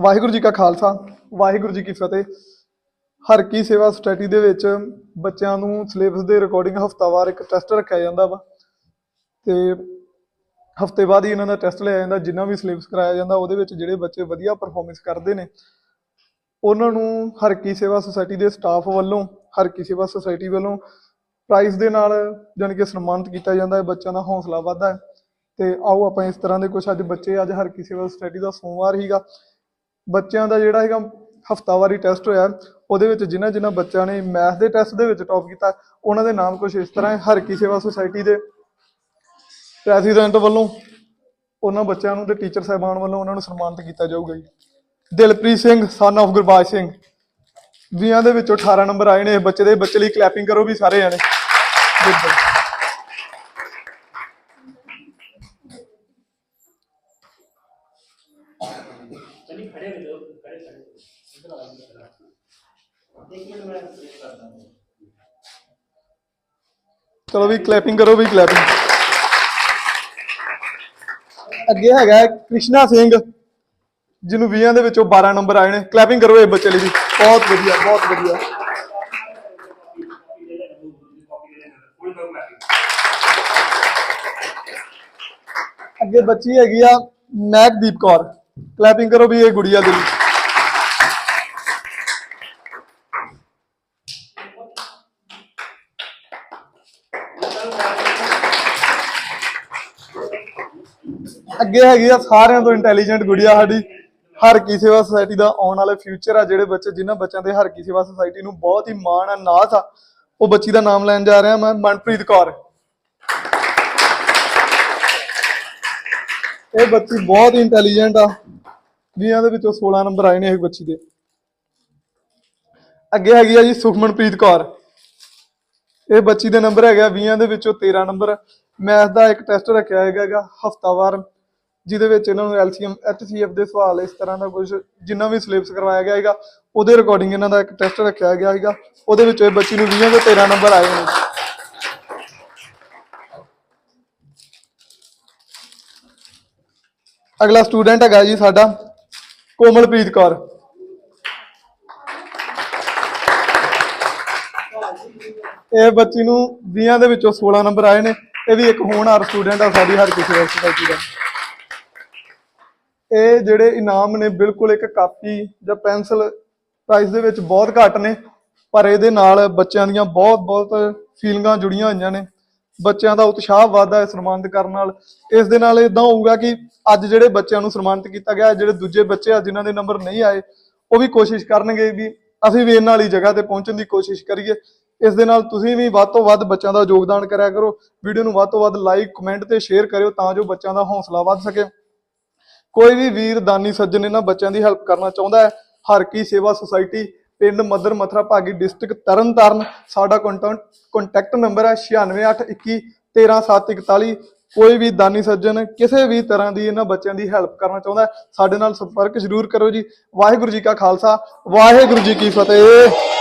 ਵਾਹਿਗੁਰੂ ਜੀ ਕਾ ਖਾਲਸਾ, ਵਾਹਿਗੁਰੂ ਜੀ ਕੀ ਫਤਿਹ। ਹਰ ਕੀ ਸੇਵਾ ਸੁਸਾਇਟੀ ਦੇ ਵਿੱਚ ਬੱਚਿਆਂ ਨੂੰ ਸਿਲੇਬਸ ਦੇ ਰਿਕਾਰਡਿੰਗ ਹਫਤਾਵਾਰ ਇੱਕ ਟੈਸਟ ਰੱਖਿਆ ਜਾਂਦਾ ਵਾ। ਤੇ ਹਫ਼ਤੇ ਬਾਅਦ ਹੀ ਇਹਨਾਂ ਦਾ ਟੈਸਟ ਲਿਆ ਜਾਂਦਾ, ਜਿੰਨਾ ਵੀ ਸਿਲੇਬਸ ਕਰਾਇਆ ਜਾਂਦਾ, ਉਹਦੇ ਵਿੱਚ ਜਿਹੜੇ ਬੱਚੇ ਵਧੀਆ ਪਰਫਾਰਮੈਂਸ ਕਰਦੇ ਨੇ, ਉਹਨਾਂ ਨੂੰ ਹਰ ਕੀ ਸੇਵਾ ਸੁਸਾਇਟੀ ਦੇ ਸਟਾਫ ਵੱਲੋਂ, ਹਰ ਕੀ ਸੇਵਾ ਸੁਸਾਇਟੀ ਵੱਲੋਂ ਪ੍ਰਾਈਜ਼ ਦੇ ਨਾਲ ਜਾਣੀ ਕਿ ਸਨਮਾਨਿਤ ਕੀਤਾ ਜਾਂਦਾ ਹੈ, ਬੱਚਿਆਂ ਦਾ ਹੌਸਲਾ ਵੱਧਦਾ ਹੈ। ਤੇ ਆਓ ਆਪਾਂ ਇਸ ਤਰ੍ਹਾਂ ਦੇ ਕੁਝ ਅੱਜ ਬੱਚੇ ਅੱਜ ਹਰ ਕੀ ਸੇਵਾ ਸੁਸਾਇਟੀ ਦਾ ਸੋਮਵਾਰ ਹੀਗਾ। ਬੱਚਿਆਂ ਦਾ ਜਿਹੜਾ ਹੈਗਾ ਹਫਤਾਵਾਰੀ ਟੈਸਟ ਹੋਇਆ, ਉਹਦੇ ਵਿੱਚ ਜਿਨ੍ਹਾਂ ਜਿਨ੍ਹਾਂ ਬੱਚਿਆਂ ਨੇ ਮੈਥ ਦੇ ਟੈਸਟ ਦੇ ਵਿੱਚ ਟੌਪ ਕੀਤਾ, ਉਹਨਾਂ ਦੇ ਨਾਮ ਕੁਝ ਇਸ ਤਰ੍ਹਾਂ ਹੈ, ਹਰ ਕੀ ਸੇਵਾ ਸੁਸਾਇਟੀ ਦੇ ਪ੍ਰੈਜ਼ੀਡੈਂਟ ਵੱਲੋਂ, ਉਹਨਾਂ ਬੱਚਿਆਂ ਨੂੰ ਤੇ ਟੀਚਰ ਸਾਹਿਬਾਨ ਵੱਲੋਂ ਉਹਨਾਂ ਨੂੰ ਸਨਮਾਨਿਤ ਕੀਤਾ ਜਾਊਗਾ ਜੀ। ਦਿਲਪ੍ਰੀਤ ਸਿੰਘ ਸਨ of ਗੁਰਬਾਜ ਸਿੰਘ ਵੀਆਂ ਦੇ ਵਿੱਚੋਂ 18 ਨੰਬਰ ਆਏ ਨੇ, ਇਹ ਬੱਚੇ ਦੇ, ਬੱਚੇ ਲਈ ਕਲੈਪਿੰਗ ਕਰੋ ਵੀ ਸਾਰੇ ਜਾਣੇ। खड़े हो जाओ खड़े खड़े इधर आ जाओ एक मिनट मैं प्रेस करता हूँ ਚਲੋ ਵੀ ਕਲੈਪਿੰਗ ਕਰੋ ਵੀ ਕਲੈਪਿੰਗ ਅੱਗੇ ਹੈਗਾ ਹੈ ਕ੍ਰਿਸ਼ਨਾ ਸਿੰਘ ਜਿਹਨੂੰ 20 ਦੇ ਵਿੱਚੋਂ 12 ਨੰਬਰ ਆਏ ਨੇ ਕਲੈਪਿੰਗ ਕਰੋ ਇਹ ਬੱਚੇ ਲਈ ਵੀ ਬਹੁਤ ਵਧੀਆ ਬਹੁਤ ਵਧੀਆ कॉपी दे देना कॉपी दे देना फुल करो मैपिंग ਅੱਗੇ ਬੱਚੀ ਹੈਗੀ ਆ ਮਹਿਕਦੀਪ ਕੌਰ ਕਲੈਪਿੰਗ ਕਰੋ ਵੀ ਇਹ ਗੁੜੀਆ ਦੇ। ਅੱਗੇ ਹੈਗੀ ਆ ਸਾਰਿਆਂ ਤੋਂ ਇੰਟੈਲੀਜੈਂਟ ਗੁੜੀਆ ਸਾਡੀ। ਹਰ ਕੀ ਸੇਵਾ ਸੁਸਾਇਟੀ ਦਾ ਆਉਣ ਵਾਲੇ ਫਿਊਚਰ ਆ ਜਿਹੜੇ ਬੱਚੇ, ਜਿਨ੍ਹਾਂ ਬੱਚਿਆਂ ਦੇ ਹਰ ਕੀ ਸੇਵਾ ਸੁਸਾਇਟੀ ਨੂੰ ਬਹੁਤ ਹੀ ਮਾਣ ਆ ਨਾਜ਼ ਆ। ਉਹ ਬੱਚੀ ਦਾ ਨਾਮ ਲੈਣ ਜਾ ਰਿਹਾ, ਮੈਂ ਮਨਪ੍ਰੀਤ ਕੌਰ। ਇਹ ਬੱਚੀ ਬਹੁਤ ਇੰਟੈਲੀਜੈਂਟ ਆ। ਵੀਹਾਂ ਦੇ ਵਿੱਚੋਂ 16 ਨੰਬਰ ਆਏ ਨੇ ਇਹ ਬੱਚੀ ਦੇ। ਅੱਗੇ ਹੈਗੀ ਆ ਜੀ ਸੁਖਮਨਪ੍ਰੀਤ ਕੌਰ। ਇਹ ਬੱਚੀ ਦੇ ਨੰਬਰ ਹੈਗਾ 20 ਦੇ ਵਿੱਚੋਂ 13 ਨੰਬਰ। ਮੈਥ ਦਾ ਇੱਕ ਟੈਸਟ ਰੱਖਿਆ ਹੈਗਾ ਗਾ ਹਫਤਾਵਾਰ, ਜਿਹਦੇ ਵਿੱਚ ਇਹਨਾਂ ਨੂੰ ਐਲਸੀਐਮ, ਐਚਸੀਐਫ ਦੇ ਸਵਾਲ ਇਸ ਤਰ੍ਹਾਂ ਦਾ ਕੁਝ ਜਿੰਨਾ ਵੀ ਸਿਲੇਬਸ ਕਰਵਾਇਆ ਗਿਆ ਹੈਗਾ, ਉਹਦੇ ਰਿਕਾਰਡਿੰਗ ਇਹਨਾਂ ਦਾ ਇੱਕ ਟੈਸਟ ਰੱਖਿਆ ਗਿਆ ਹੈਗਾ। ਉਹਦੇ ਵਿੱਚ ਇਹ ਬੱਚੀ ਨੂੰ 20 ਦੇ 13 ਨੰਬਰ ਆਏ ਨੇ। ਅਗਲਾ ਸਟੂਡੈਂਟ ਹੈਗਾ ਜੀ ਸਾਡਾ, ਕੋਮਲਪ੍ਰੀਤ ਕੌਰ। ਇਹ ਬੱਚੀ ਨੂੰ 20 ਦੇ ਵਿੱਚੋਂ 16 ਨੰਬਰ ਆਏ ਨੇ, ਇਹ ਵੀ ਇੱਕ ਹੋਣਹਾਰ ਸਟੂਡੈਂਟ ਆ ਸਾਡੀ ਹਰ ਕਿਸੇ ਯੂਨੀਵਰਸਿਟੀ ਦਾ। ਇਹ ਜਿਹੜੇ ਇਨਾਮ ਨੇ ਬਿਲਕੁਲ ਇੱਕ ਕਾਪੀ ਜਾਂ ਪੈਨਸਲ ਪ੍ਰਾਈਸ ਦੇ ਵਿੱਚ ਬਹੁਤ ਘੱਟ ਨੇ, ਪਰ ਇਹਦੇ ਨਾਲ ਬੱਚਿਆਂ ਦੀਆਂ ਬਹੁਤ ਬਹੁਤ ਫੀਲਿੰਗਾਂ ਜੁੜੀਆਂ ਹੋਈਆਂ ਨੇ। ਬੱਚਿਆਂ ਦਾ ਉਤਸ਼ਾਹ ਵਧਦਾ ਹੈ ਸਨਮਾਨਿਤ ਕਰਨ ਨਾਲ। ਇਸ ਦੇ ਨਾਲ ਇਦਾਂ ਹੋਊਗਾ ਕਿ ਅੱਜ ਜਿਹੜੇ ਬੱਚਿਆਂ ਨੂੰ ਸਨਮਾਨਿਤ ਕੀਤਾ ਗਿਆ, ਜਿਹੜੇ ਦੂਜੇ ਬੱਚੇ ਆ ਜਿਨ੍ਹਾਂ ਦੇ ਨੰਬਰ ਨਹੀਂ ਆਏ, ਉਹ ਵੀ ਕੋਸ਼ਿਸ਼ ਕਰਨਗੇ ਵੀ ਅਸੀਂ ਵੀ ਇਹਨਾਂ ਵਾਲੀ ਜਗ੍ਹਾ ਤੇ ਪਹੁੰਚਣ ਦੀ ਕੋਸ਼ਿਸ਼ ਕਰੀਏ। ਇਸ ਦੇ ਨਾਲ ਤੁਸੀਂ ਵੀ ਵੱਧ ਤੋਂ ਵੱਧ ਬੱਚਿਆਂ ਦਾ ਯੋਗਦਾਨ ਕਰਿਆ ਕਰੋ। ਵੀਡੀਓ ਨੂੰ ਵੱਧ ਤੋਂ ਵੱਧ ਲਾਈਕ ਕਮੈਂਟ ਤੇ ਸ਼ੇਅਰ ਕਰਿਓ ਤਾਂ ਜੋ ਬੱਚਿਆਂ ਦਾ ਹੌਸਲਾ ਵੱਧ ਸਕੇ। ਕੋਈ ਵੀ ਵੀਰ ਦਾਨੀ ਸੱਜਣ ਇਹਨਾਂ ਬੱਚਿਆਂ ਦੀ ਹੈਲਪ ਕਰਨਾ ਚਾਹੁੰਦਾ ਹੈ, ਹਰ ਕੀ ਸੇਵਾ ਸੁਸਾਇਟੀ ਪਿੰਡ ਮਦਰ ਮਥਰਾ ਭਾਗੀ ਡਿਸਟ੍ਰਿਕਟ ਤਰਨਤਾਰਨ। ਸਾਡਾ ਕੰਟੈਕਟ ਨੰਬਰ ਹੈ 9681 13741 ਕੋਈ ਵੀ ਦਾਨੀ ਸੱਜਣ, ਕਿਸੇ ਵੀ ਤਰ੍ਹਾਂ ਦੀ ਇਹਨਾਂ ਬੱਚਿਆਂ ਦੀ ਹੈਲਪ ਕਰਨਾ ਚਾਹੁੰਦਾ ਸਾਡੇ ਨਾਲ ਸੰਪਰਕ ਜ਼ਰੂਰ ਕਰੋ ਜੀ। ਵਾਹਿਗੁਰੂ ਜੀ ਕਾ ਖਾਲਸਾ, ਵਾਹਿਗੁਰੂ ਜੀ ਕੀ ਫਤਿਹ।